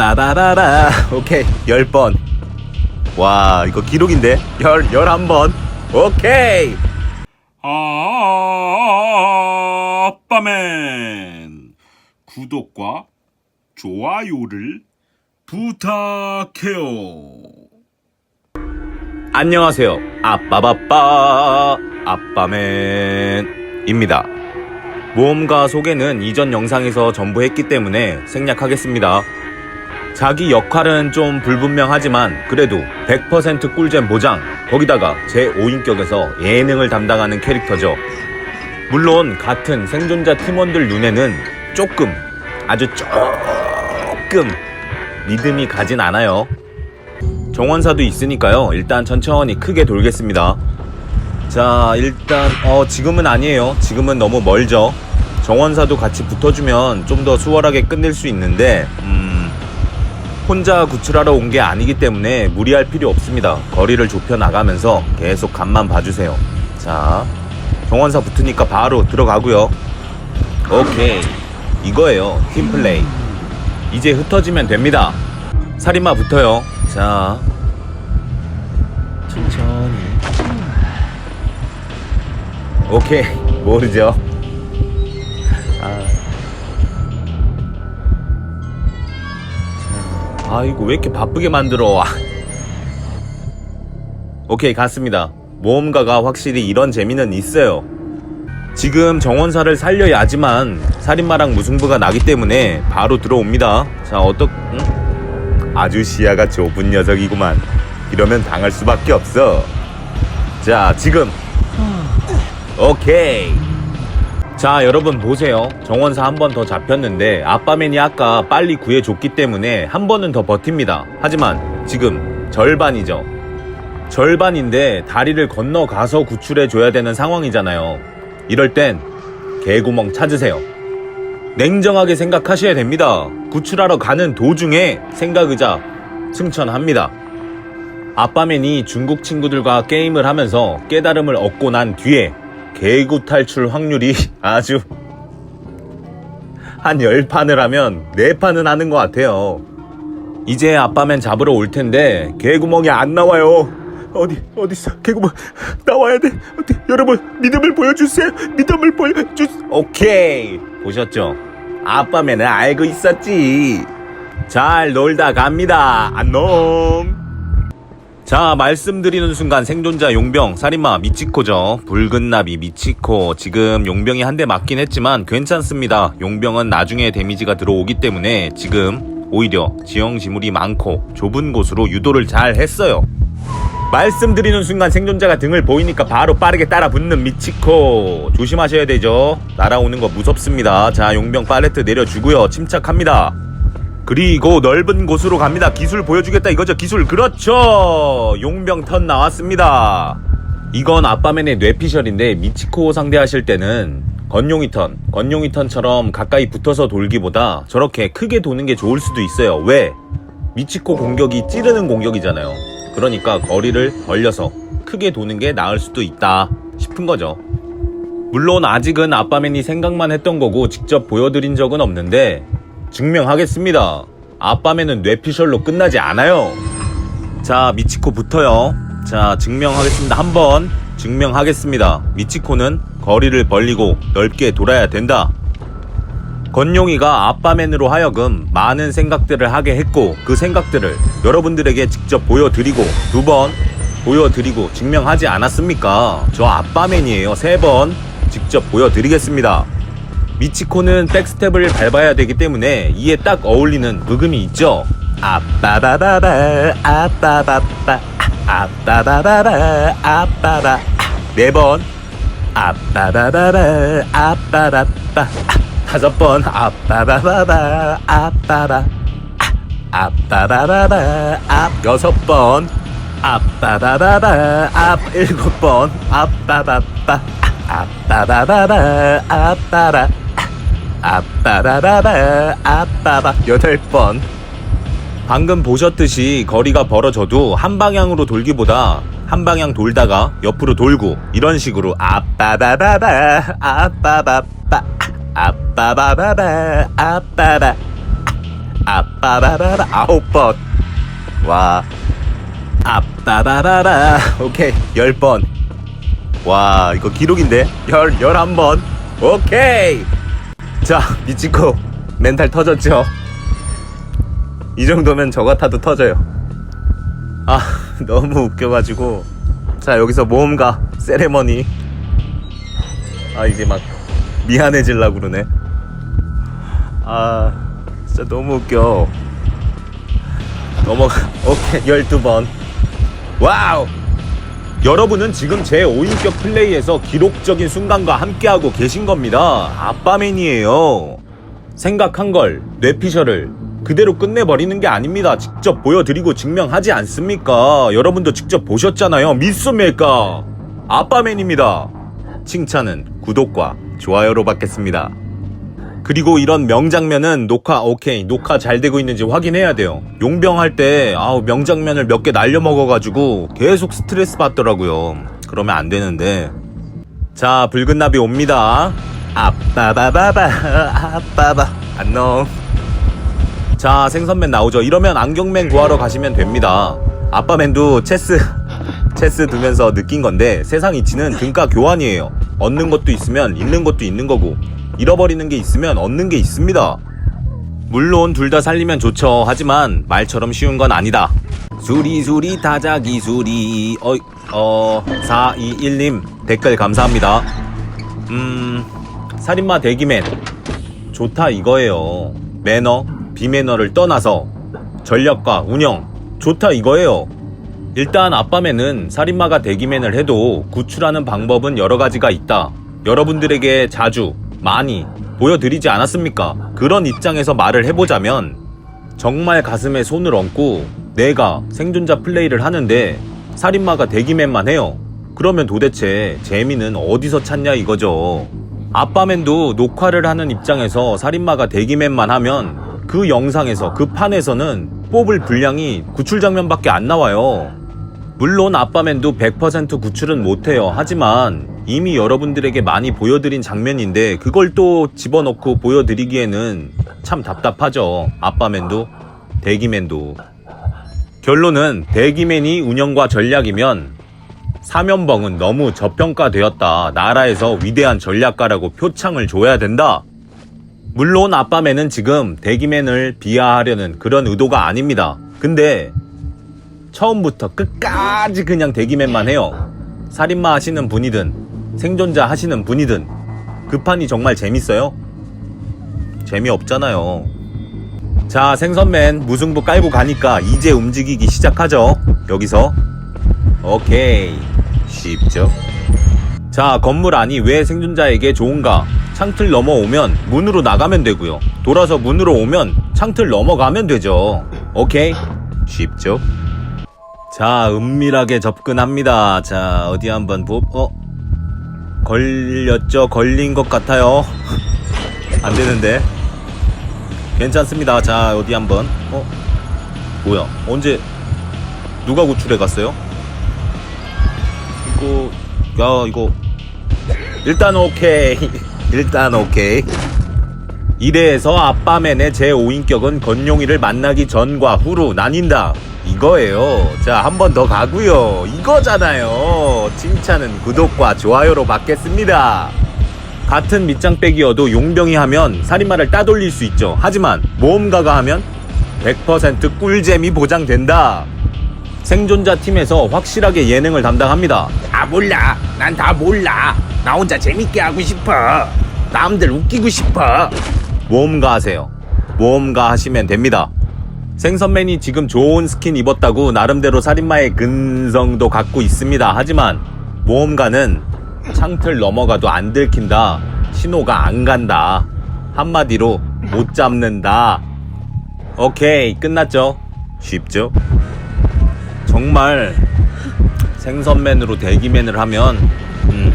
아빠바바바 오케이 10번 와 이거 기록인데 열 11번 오케이 아빠맨 구독과 좋아요를 부탁해요. 안녕하세요 아빠바빠 아빠맨입니다 모험가 소개는 이전 영상에서 전부 했기 때문에 생략하겠습니다 자기 역할은 좀 불분명하지만 그래도 100% 꿀잼 보장 거기다가 제 5인격에서 예능을 담당하는 캐릭터죠 물론 같은 생존자 팀원들 눈에는 조금 아주 조금 믿음이 가진 않아요 정원사도 있으니까요. 일단 천천히 크게 돌겠습니다. 자, 일단 어 지금은 아니에요. 지금은 너무 멀죠. 정원사도 같이 붙어주면 좀 더 수월하게 끝낼 수 있는데 음, 혼자 구출하러 온 게 아니기 때문에 무리할 필요 없습니다. 거리를 좁혀 나가면서 계속 간만 봐주세요. 자, 정원사 붙으니까 바로 들어가고요. 오케이, 이거예요. 팀플레이. 이제 흩어지면 됩니다. 살인마 붙어요. 자, 천천히. 오케이, 모르죠. 아. 아이고, 왜 이렇게 바쁘게 만들어. 아. 오케이, 갔습니다. 모험가가 확실히 이런 재미는 있어요. 지금 정원사를 살려야지만 살인마랑 무승부가 나기 때문에 바로 들어옵니다. 자, 어떻, 응? 아주 시야가 좁은 녀석이구만. 이러면 당할 수밖에 없어. 자, 지금. 오케이. 자, 여러분 보세요. 정원사 한 번 더 잡혔는데 아빠맨이 아까 빨리 구해줬기 때문에 한 번은 더 버팁니다. 하지만 지금 절반이죠. 절반인데 다리를 건너가서 구출해줘야 되는 상황이잖아요. 이럴 땐 개구멍 찾으세요. 냉정하게 생각하셔야 됩니다. 구출하러 가는 도중에 생각 의자 승천합니다. 아빠맨이 중국 친구들과 게임을 하면서 깨달음을 얻고 난 뒤에 개구 탈출 확률이 아주 한 10판을 하면 4판은 하는 것 같아요. 이제 아빠맨 잡으러 올 텐데 개구멍이 안 나와요. 어디 어디 있어? 개구멍 나와야 돼. 어디 여러분 믿음을 보여주세요. 믿음을 보여주. 오케이 보셨죠? 아빠맨은 알고 있었지. 잘 놀다 갑니다. 안녕. 자 말씀드리는 순간 생존자 용병 살인마 미치코죠. 붉은 나비 미치코. 지금 용병이 한 대 맞긴 했지만 괜찮습니다. 용병은 나중에 데미지가 들어오기 때문에 지금 오히려 지형 지물이 많고 좁은 곳으로 유도를 잘 했어요. 말씀드리는 순간 생존자가 등을 보이니까 바로 빠르게 따라 붙는 미치코. 조심하셔야 되죠. 날아오는 거 무섭습니다. 자 용병 팔레트 내려주고요. 침착합니다 그리고 넓은 곳으로 갑니다. 기술 보여주겠다 이거죠. 기술 그렇죠. 용병 턴 나왔습니다. 이건 아빠맨의 뇌피셜인데 미치코 상대하실 때는 건용이 턴, 건용이 턴처럼 가까이 붙어서 돌기보다 저렇게 크게 도는 게 좋을 수도 있어요. 왜? 미치코 공격이 찌르는 공격이잖아요. 그러니까 거리를 벌려서 크게 도는 게 나을 수도 있다 싶은 거죠. 물론 아직은 아빠맨이 생각만 했던 거고 직접 보여드린 적은 없는데 증명하겠습니다. 아빠맨은 뇌피셜로 끝나지 않아요. 자, 미치코 붙어요. 자, 증명하겠습니다. 한번 증명하겠습니다. 미치코는 거리를 벌리고 넓게 돌아야 된다. 건용이가 아빠맨으로 하여금 많은 생각들을 하게 했고 그 생각들을 여러분들에게 직접 보여드리고 두 번 보여드리고 증명하지 않았습니까? 저 아빠맨이에요. 세 번 직접 보여드리겠습니다. 미치코는 백스텝을 밟아야 되기 때문에 이에 딱 어울리는 브금이 있죠. 아빠바바바 아빠바빠 아빠바바바 아빠바 네 번. 아빠바바바 아빠바빠 다섯 번. 아빠바바바 아빠바 아빠바바바 아 여섯 번. 아빠바바바 아 일곱 번. 아빠바빠 아빠바바바 아빠바 아빠바바바 아빠바 여덟 번 방금 보셨듯이 거리가 벌어져도 한 방향으로 돌기보다 한 방향 돌다가 옆으로 돌고 이런 식으로 아빠바바바 아빠바빠 아빠바바바 아빠바 아빠바바바 아홉 번. 와. 아빠바바바. 오케이. 열 번. 와, 이거 기록인데? 열, 열한 번. 오케이. 자, 미치코. 멘탈 터졌죠? 이 정도면 저 같아도 터져요. 아, 너무 웃겨가지고. 자, 여기서 모험가, 세레머니. 아, 이제 막 미안해질라 그러네. 아, 진짜 너무 웃겨. 넘어가. 오케이, 12번. 와우! 여러분은 지금 제 5인격 플레이에서 기록적인 순간과 함께하고 계신 겁니다. 아빠맨이에요. 생각한 걸, 뇌피셜을 그대로 끝내버리는 게 아닙니다. 직접 보여드리고 증명하지 않습니까? 여러분도 직접 보셨잖아요. 믿습니까? 아빠맨입니다. 칭찬은 구독과 좋아요로 받겠습니다. 그리고 이런 명장면은 녹화 오케이 녹화 잘 되고 있는지 확인해야 돼요. 용병 할 때 아우 명장면을 몇 개 날려 먹어가지고 계속 스트레스 받더라고요. 그러면 안 되는데 자 붉은 나비 옵니다. 아빠바바바 아빠바 안녕. 자 생선맨 나오죠. 이러면 안경맨 구하러 가시면 됩니다. 아빠맨도 체스 체스 두면서 느낀 건데 세상 이치는 등가 교환이에요. 얻는 것도 있으면 잃는 것도 있는 거고 잃어버리는 게 있으면 얻는 게 있습니다. 물론 둘 다 살리면 좋죠. 하지만 말처럼 쉬운 건 아니다. 수리수리 다자기 수리 어, 어 421님 댓글 감사합니다. 음 살인마 대기맨 좋다 이거예요. 매너 비매너를 떠나서 전략과 운영 좋다 이거예요. 일단 아빠맨은 살인마가 대기맨을 해도 구출하는 방법은 여러 가지가 있다. 여러분들에게 자주 많이 보여드리지 않았습니까? 그런 입장에서 말을 해보자면 정말 가슴에 손을 얹고 내가 생존자 플레이를 하는데 살인마가 대기맨만 해요. 그러면 도대체 재미는 어디서 찾냐 이거죠. 아빠맨도 녹화를 하는 입장에서 살인마가 대기맨만 하면 그 영상에서 그 판에서는 뽑을 분량이 구출 장면밖에 안 나와요. 물론 아빠맨도 100% 구출은 못해요. 하지만 이미 여러분들에게 많이 보여드린 장면인데 그걸 또 집어넣고 보여드리기에는 참 답답하죠. 아빠맨도 대기맨도. 결론은 대기맨이 운영과 전략이면 사면벙은 너무 저평가되었다. 나라에서 위대한 전략가라고 표창을 줘야 된다. 물론 아빠맨은 지금 대기맨을 비하하려는 그런 의도가 아닙니다. 근데 처음부터 끝까지 그냥 대기맨만 해요. 살인마 하시는 분이든 생존자 하시는 분이든 그 판이 정말 재밌어요? 재미없잖아요. 자, 생선맨 무승부 깔고 가니까 이제 움직이기 시작하죠. 여기서. 오케이. 쉽죠? 자, 건물 안이 왜 생존자에게 좋은가? 창틀 넘어오면 문으로 나가면 되고요. 돌아서 문으로 오면 창틀 넘어가면 되죠. 오케이? 쉽죠? 자, 은밀하게 접근합니다. 자, 어디 한번 보, 어? 걸렸죠? 걸린 것 같아요. 안 되는데. 괜찮습니다. 자, 어디 한번. 어? 뭐야? 언제, 누가 구출해 갔어요? 이거, 야, 이거. 일단 오케이. 일단 오케이. 이래서 아빠맨의 제5인격은 건용이를 만나기 전과 후로 나뉜다. 이거예요. 자, 한 번 더 가고요. 이거잖아요. 칭찬은 구독과 좋아요로 받겠습니다. 같은 밑장 빼기여도 용병이 하면 살인마를 따돌릴 수 있죠. 하지만 모험가가 하면 100% 꿀잼이 보장된다. 생존자 팀에서 확실하게 예능을 담당합니다. 아 몰라 난 다 몰라 나 혼자 재밌게 하고 싶어 남들 웃기고 싶어 모험가 하세요. 모험가 하시면 됩니다. 생선맨이 지금 좋은 스킨 입었다고 나름대로 살인마의 근성도 갖고 있습니다. 하지만 모험가는 창틀 넘어가도 안 들킨다. 신호가 안 간다. 한마디로 못 잡는다. 오케이, 끝났죠? 쉽죠? 정말 생선맨으로 대기맨을 하면 음,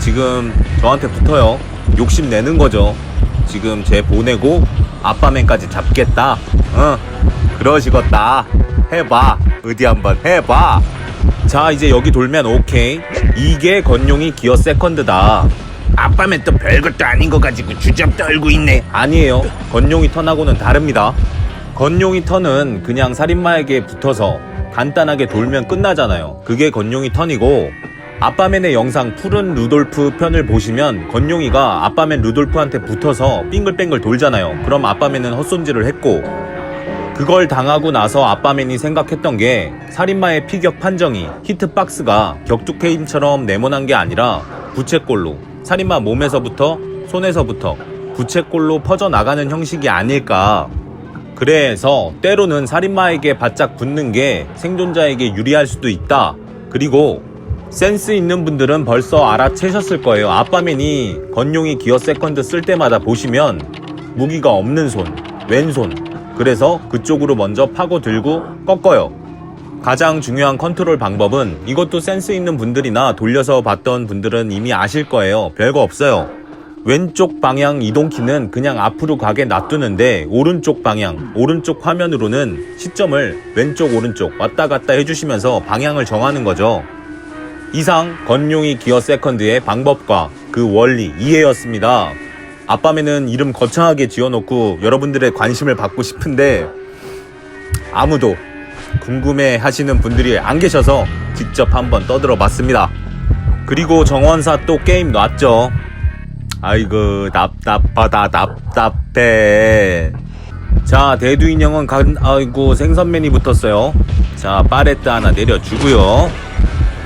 지금 저한테 붙어요. 욕심 내는 거죠. 지금 쟤 보내고 아빠맨까지 잡겠다. 어, 그러시겠다. 해봐. 어디 한번 해봐. 자, 이제 여기 돌면 오케이. 이게 건용이 기어 세컨드다. 아빠면 또 별것도 아닌 거 가지고 주접 떨고 있네. 아니에요. 건용이 턴하고는 다릅니다. 건용이 턴은 그냥 살인마에게 붙어서 간단하게 돌면 끝나잖아요. 그게 건용이 턴이고 아빠맨의 영상 푸른 루돌프 편을 보시면 건용이가 아빠맨 루돌프한테 붙어서 빙글빙글 돌잖아요. 그럼 아빠맨은 헛손질을 했고 그걸 당하고 나서 아빠맨이 생각했던 게 살인마의 피격 판정이 히트박스가 격투게임처럼 네모난 게 아니라 부채꼴로 살인마 몸에서부터 손에서부터 부채꼴로 퍼져나가는 형식이 아닐까 그래서 때로는 살인마에게 바짝 붙는 게 생존자에게 유리할 수도 있다 그리고 센스 있는 분들은 벌써 알아채셨을 거예요 아빠맨이 건용이 기어 세컨드 쓸 때마다 보시면 무기가 없는 손 왼손 그래서 그쪽으로 먼저 파고 들고 꺾어요. 가장 중요한 컨트롤 방법은 이것도 센스 있는 분들이나 돌려서 봤던 분들은 이미 아실 거예요. 별거 없어요. 왼쪽 방향 이동키는 그냥 앞으로 가게 놔두는데 오른쪽 방향, 오른쪽 화면으로는 시점을 왼쪽 오른쪽 왔다 갔다 해주시면서 방향을 정하는 거죠. 이상 건용이 기어 세컨드의 방법과 그 원리 이해였습니다. 아빠매는 이름 거창하게 지어놓고 여러분들의 관심을 받고 싶은데 아무도 궁금해 하시는 분들이 안 계셔서 직접 한번 떠들어 봤습니다. 그리고 정원사 또 게임 놨죠. 아이고 답답하다 답답해. 자 대두 인형은 간 아이고 생선맨이 붙었어요. 자 파레트 하나 내려주고요.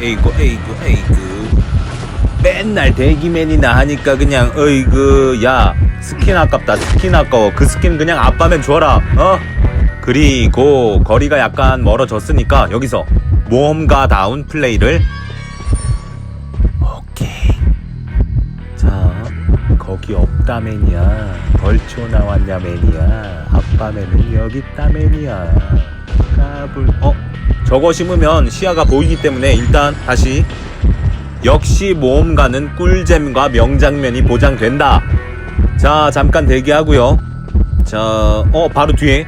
에이구 에이구 에이구. 맨날 대기맨이나 하니까 그냥 어이그 야 스킨 아깝다 스킨 아까워. 그 스킨 그냥 아빠면 줘라 어? 그리고 거리가 약간 멀어졌으니까 여기서 모험가다운 플레이를. 오케이. 자 거기 없다 매니야 벌초 나왔냐 매니야 아빠맨은 여기 있다 매니야 까불 어 저거 심으면 시야가 보이기 때문에 일단 다시 역시 모험가는 꿀잼과 명장면이 보장된다. 자, 잠깐 대기하고요. 자, 어, 바로 뒤에.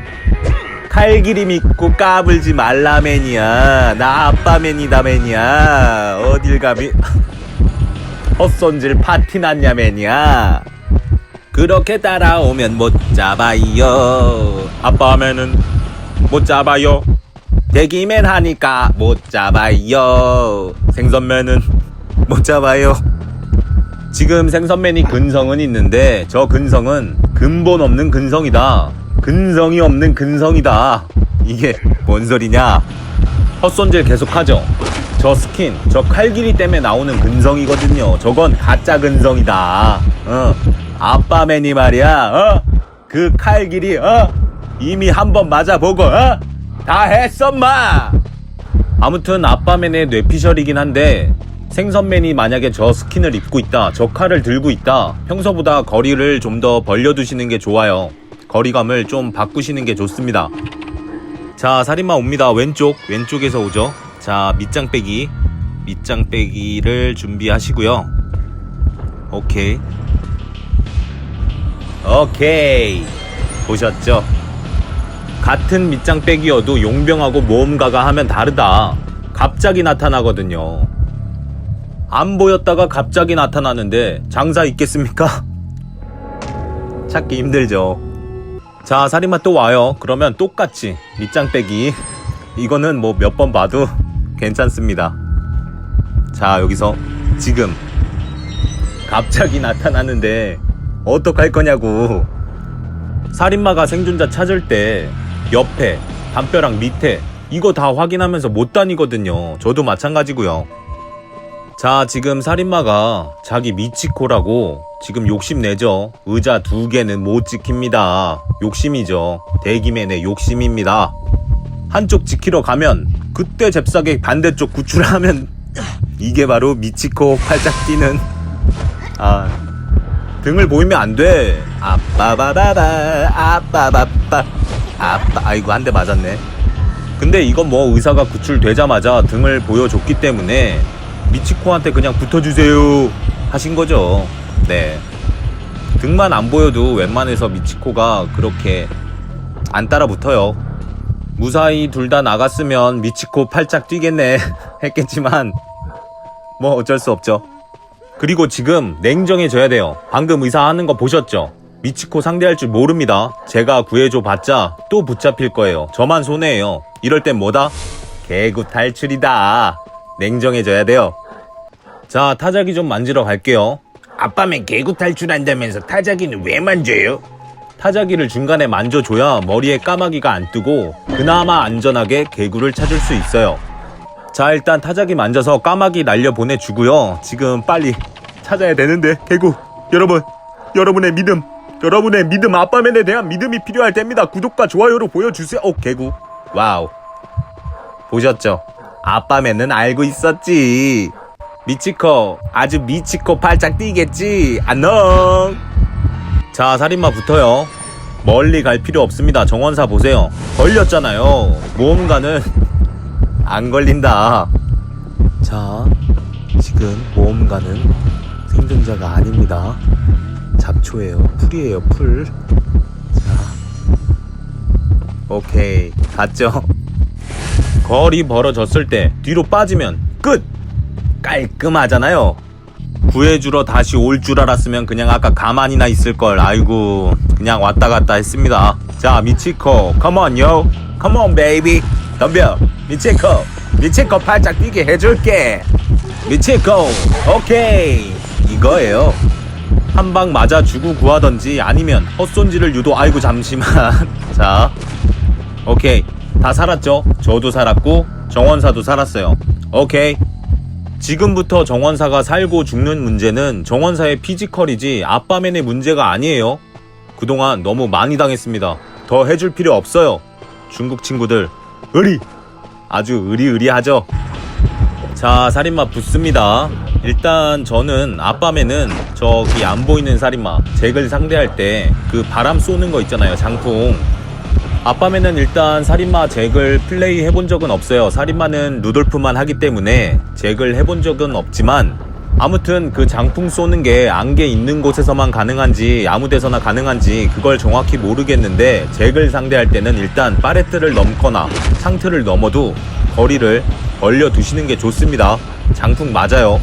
칼길이 믿고 까불지 말라 매니야. 나 아빠 매니다 매니야. 어딜 가미. 헛손질 파티 났냐 매니야. 그렇게 따라오면 못 잡아요. 아빠 매는 못 잡아요. 대기맨 하니까 못 잡아요. 생선맨은 못 잡아요. 지금 생선맨이 근성은 있는데 저 근성은 근본 없는 근성이다. 근성이 없는 근성이다. 이게 뭔 소리냐? 헛손질 계속하죠. 저 스킨, 저 칼길이 때문에 나오는 근성이거든요. 저건 가짜 근성이다. 어, 아빠맨이 말이야. 어, 그 칼길이 어 이미 한 번 맞아보고 어, 다 했어 마. 아무튼 아빠맨의 뇌피셜이긴 한데 생선맨이 만약에 저 스킨을 입고 있다, 저 칼을 들고 있다, 평소보다 거리를 좀 더 벌려두시는 게 좋아요. 거리감을 좀 바꾸시는 게 좋습니다. 자, 살인마 옵니다. 왼쪽, 왼쪽에서 오죠. 자, 밑장 빼기. 밑장 빼기를 준비하시고요. 오케이. 오케이. 보셨죠? 같은 밑장 빼기여도 용병하고 모험가가 하면 다르다. 갑자기 나타나거든요. 안 보였다가 갑자기 나타나는데 장사 있겠습니까? 찾기 힘들죠. 자, 살인마 또 와요. 그러면 똑같이 밑장 빼기. 이거는 뭐 몇 번 봐도 괜찮습니다. 자, 여기서 지금 갑자기 나타나는데 어떡할 거냐고. 살인마가 생존자 찾을 때 옆에 담벼락 밑에 이거 다 확인하면서 못 다니거든요. 저도 마찬가지고요. 자, 지금 살인마가 자기 미치코라고 지금 욕심내죠. 의자 두 개는 못 지킵니다. 욕심이죠. 대기맨의 욕심입니다. 한쪽 지키러 가면 그때 잽싸게 반대쪽 구출하면 이게 바로 미치코 팔짝 뛰는 아 등을 보이면 안 돼. 아빠바바바 아빠바빠 아빠 아이고 한 대 맞았네. 근데 이건 뭐 의사가 구출되자마자 등을 보여줬기 때문에 미치코한테 그냥 붙어주세요 하신 거죠. 네. 등만 안 보여도 웬만해서 미치코가 그렇게 안 따라 붙어요. 무사히 둘 다 나갔으면 미치코 팔짝 뛰겠네 했겠지만 뭐 어쩔 수 없죠. 그리고 지금 냉정해져야 돼요. 방금 의사 하는 거 보셨죠? 미치코 상대할 줄 모릅니다. 제가 구해줘 봤자 또 붙잡힐 거예요. 저만 손해예요. 이럴 땐 뭐다? 개구 탈출이다. 냉정해져야 돼요. 자, 타자기 좀 만지러 갈게요. 아빠면 개구 탈출한다면서 타자기는 왜 만져요? 타자기를 중간에 만져줘야 머리에 까마귀가 안 뜨고 그나마 안전하게 개구를 찾을 수 있어요. 자, 일단 타자기 만져서 까마귀 날려 보내주고요. 지금 빨리 찾아야 되는데 개구 여러분 여러분의 믿음 여러분의 믿음 아빠맨에 대한 믿음이 필요할 때입니다. 구독과 좋아요로 보여주세요. 오 개구 와우 보셨죠? 아빠맨은 알고 있었지. 미치코 아주 미치코 팔짝 뛰겠지. 안녕. 자, 살인마 붙어요. 멀리 갈 필요 없습니다. 정원사 보세요. 걸렸잖아요. 모험가는 안 걸린다. 자, 지금 모험가는 생존자가 아닙니다. 잡초예요. 풀이에요, 풀. 자, 오케이. 갔죠? 거리 벌어졌을 때 뒤로 빠지면 끝! 깔끔하잖아요. 구해주러 다시 올 줄 알았으면 그냥 아까 가만히나 있을 걸. 아이고, 그냥 왔다 갔다 했습니다. 자, 미치코, come on, yo, come on, baby. 덤벼, 미치코, 미치코 팔짝 뛰게 해줄게. 미치코, 오케이. 이거예요. 한 방 맞아 주고 구하던지 아니면 헛손질을 유도. 아이고, 잠시만. 자, 오케이. 다 살았죠? 저도 살았고, 정원사도 살았어요. 오케이. 지금부터 정원사가 살고 죽는 문제는 정원사의 피지컬이지 아빠맨의 문제가 아니에요. 그동안 너무 많이 당했습니다. 더 해줄 필요 없어요. 중국 친구들, 의리! 아주 의리의리하죠? 자, 살인마 붙습니다. 일단 저는 아빠맨은 저기 안 보이는 살인마, 잭을 상대할 때 그 바람 쏘는 거 있잖아요, 장풍. 아빠맨은 일단 살인마 잭을 플레이 해본 적은 없어요. 살인마는 루돌프만 하기 때문에 잭을 해본 적은 없지만 아무튼 그 장풍 쏘는 게 안개 있는 곳에서만 가능한지 아무 데서나 가능한지 그걸 정확히 모르겠는데 잭을 상대할 때는 일단 파레트를 넘거나 상트를 넘어도 거리를 벌려 두시는 게 좋습니다. 장풍 맞아요.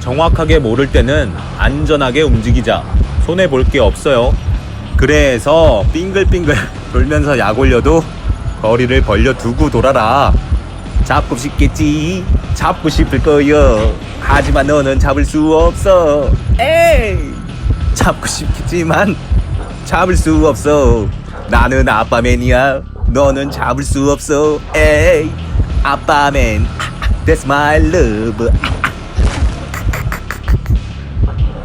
정확하게 모를 때는 안전하게 움직이자. 손해 볼 게 없어요. 그래서 빙글빙글 돌면서 약 올려도 거리를 벌려 두고 돌아라. 잡고 싶겠지. 잡고 싶을 거요. 하지만 너는 잡을 수 없어. 에이. 잡고 싶겠지만 잡을 수 없어. 나는 아빠맨이야. 너는 잡을 수 없어. 에이. 아빠맨. That's my love.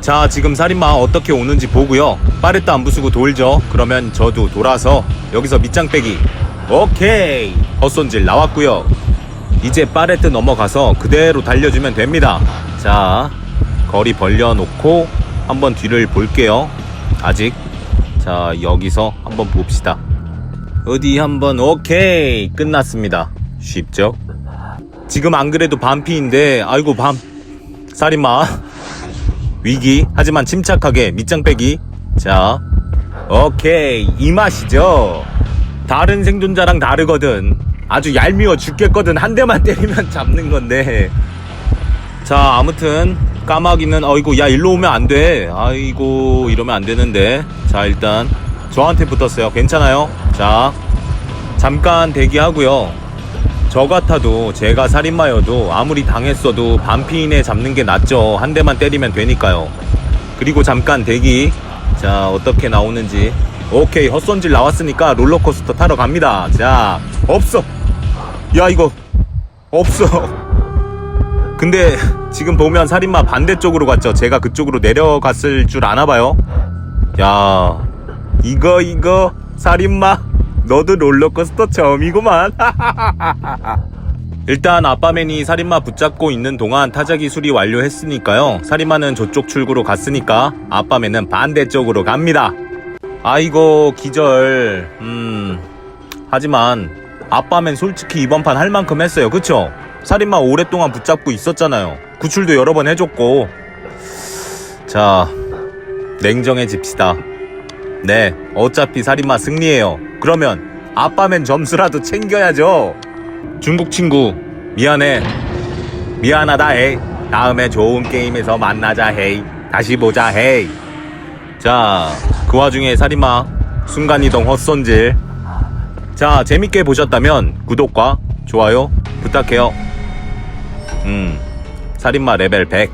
자 지금 살인마 어떻게 오는지 보고요. 빠르트 안 부수고 돌죠. 그러면 저도 돌아서 여기서 밑장 빼기. 오케이. 헛손질 나왔고요. 이제 빠레트 넘어가서 그대로 달려주면 됩니다. 자 거리 벌려놓고 한번 뒤를 볼게요. 아직. 자 여기서 한번 봅시다. 어디 한번. 오케이. 끝났습니다 쉽죠? 지금 안 그래도 반피인데 아이고 밤. 살인마. 위기. 하지만 침착하게 밑장 빼기. 자 오케이. 이 맛이죠? 다른 생존자랑 다르거든. 아주 얄미워 죽겠거든. 한 대만 때리면 잡는 건데. 자 아무튼 까마귀는 어이구 야 일로 오면 안 돼. 아이고 이러면 안 되는데. 자 일단 저한테 붙었어요. 괜찮아요? 자 잠깐 대기하고요 저 같아도 제가 살인마여도 아무리 당했어도 반피인에 잡는 게 낫죠. 한 대만 때리면 되니까요. 그리고 잠깐 대기. 자, 어떻게 나오는지. 오케이, 헛손질 나왔으니까 롤러코스터 타러 갑니다. 자, 없어. 야, 이거. 없어. 근데 지금 보면 살인마 반대쪽으로 갔죠. 제가 그쪽으로 내려갔을 줄 아나 봐요. 야, 이거, 이거, 살인마. 너도 롤러코스터 처음이구만. 일단 아빠맨이 살인마 붙잡고 있는 동안 타자기 수리 완료했으니까요. 살인마는 저쪽 출구로 갔으니까 아빠맨은 반대쪽으로 갑니다. 아이고 기절. 음. 하지만 아빠맨 솔직히 이번 판 할 만큼 했어요. 그쵸? 살인마 오랫동안 붙잡고 있었잖아요. 구출도 여러 번 해줬고. 자, 냉정해집시다. 네, 어차피 살인마 승리해요. 그러면 아빠맨 점수라도 챙겨야죠. 중국 친구, 미안해. 미안하다, 에. 다음에 좋은 게임에서 만나자 헤이 다시 보자 헤이 자 그 와중에 살인마 순간이동 헛손질 자 재밌게 보셨다면 구독과 좋아요 부탁해요 음 살인마 레벨 100